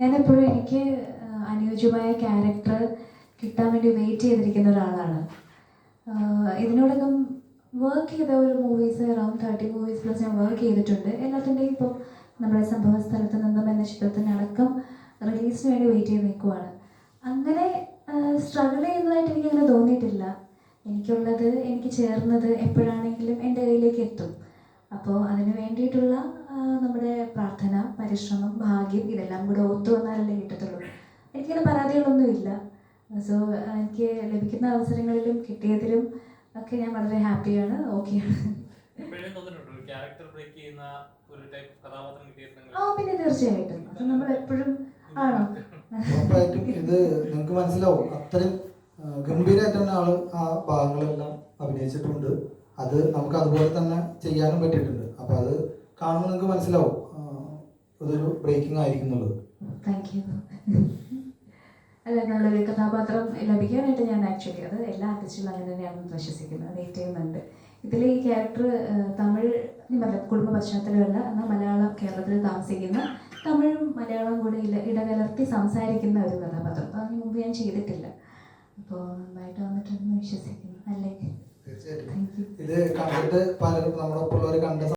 ഞാനെപ്പോഴും എനിക്ക് അനുയോജ്യമായ ക്യാരക്ടർ കിട്ടാൻ വേണ്ടി വെയിറ്റ് ചെയ്തിരിക്കുന്ന ഒരാളാണ്. ഇതിനോടകം വർക്ക് ചെയ്ത ഒരു movies around thirty movies plus ഞാൻ വർക്ക് ചെയ്തിട്ടുണ്ട്. എല്ലാത്തിന്റെയും ഇപ്പോൾ നമ്മുടെ സംഭവ സ്ഥലത്ത് നിന്നും എന്ന ചിത്രത്തിനടക്കം റിലീസിന് വേണ്ടി വെയിറ്റ് ചെയ്ത് നിൽക്കുവാണ്. അങ്ങനെ സ്ട്രഗിൾ ചെയ്യുന്നതായിട്ട് എനിക്കങ്ങനെ തോന്നിയിട്ടില്ല. എനിക്കുള്ളത് എനിക്ക് ചേർന്നത് എപ്പോഴാണെങ്കിലും എന്റെ കയ്യിലേക്ക് എത്തും. അപ്പോൾ അതിന് വേണ്ടിയിട്ടുള്ള നമ്മുടെ പ്രാർത്ഥന പരിശ്രമം ഭാഗ്യം ഇതെല്ലാം കൂടെ ഒത്തു വന്നാലല്ലേ കിട്ടത്തുള്ളൂ. എനിക്കിങ്ങനെ പരാതികളൊന്നുമില്ല. സോ എനിക്ക് ലഭിക്കുന്ന അവസരങ്ങളിലും കിട്ടിയതിലും ഒക്കെ ഞാൻ വളരെ ഹാപ്പിയാണ്. ഓക്കെയാണ് എപ്പോഴും തോന്നിയിട്ടുണ്ടോ? ക്യാരക്ടർ ബ്രേക്ക് ചെയ്യുന്ന ഒരു ടൈപ്പ് കഥാപാത്രം കിട്ടിയിട്ടുണ്ടെങ്കിൽ ആ പിന്നെ തീർച്ചയായിട്ടും. അത് നമ്മൾ എപ്പോഴും ആണോ? ഉറപ്പായിട്ടും. ഇത് നിങ്ങൾക്ക് മനസ്സിലാവും. അത്രയും ഗംഭീരമായിട്ടാണ് ഗംഭീരമായിട്ട് തന്നെ ആൾ ആ ഭാഗങ്ങളെല്ലാം അഭിനയിച്ചിട്ടുണ്ട്. അത് നമുക്ക് അതുപോലെ തന്നെ ചെയ്യാനും പറ്റിയിട്ടുണ്ട്. അപ്പൊ അത് കാണുമ്പോൾ നിങ്ങൾക്ക് മനസ്സിലാവും. ഇതൊരു ബ്രേക്കിംഗ് ആയിരിക്കും എന്നുള്ളത് താങ്ക് യു അല്ല നല്ലൊരു കഥാപാത്രം ലഭിക്കാനായിട്ട് ഞാൻ ആക്ച്വലി അത് എല്ലാ ആർട്ടിസ്റ്റിലും അങ്ങനെ തന്നെയാണെന്ന് വിശ്വസിക്കുന്നത് വെയിറ്റ് ചെയ്യുന്നുണ്ട് ഇതിൽ ഈ ക്യാരക്ടർ തമിഴ് ഞാൻ കുടുംബ പശ്ചാത്തലമല്ല എന്നാൽ മലയാളം കേരളത്തിൽ താമസിക്കുന്ന തമിഴും മലയാളവും കൂടി ഇല്ല ഇടകലർത്തി സംസാരിക്കുന്ന ഒരു കഥാപാത്രം. അപ്പോൾ അതിന് മുമ്പ് ഞാൻ ചെയ്തിട്ടില്ല. അപ്പോൾ നന്നായിട്ട് വന്നിട്ടുണ്ടെന്ന് വിശ്വസിക്കുന്നു. അല്ലേ? തീർച്ചയായിട്ടും. ഇത് കണ്ടിട്ട് പലരും നമ്മുടെ ഒപ്പമുള്ളവർ കണ്ട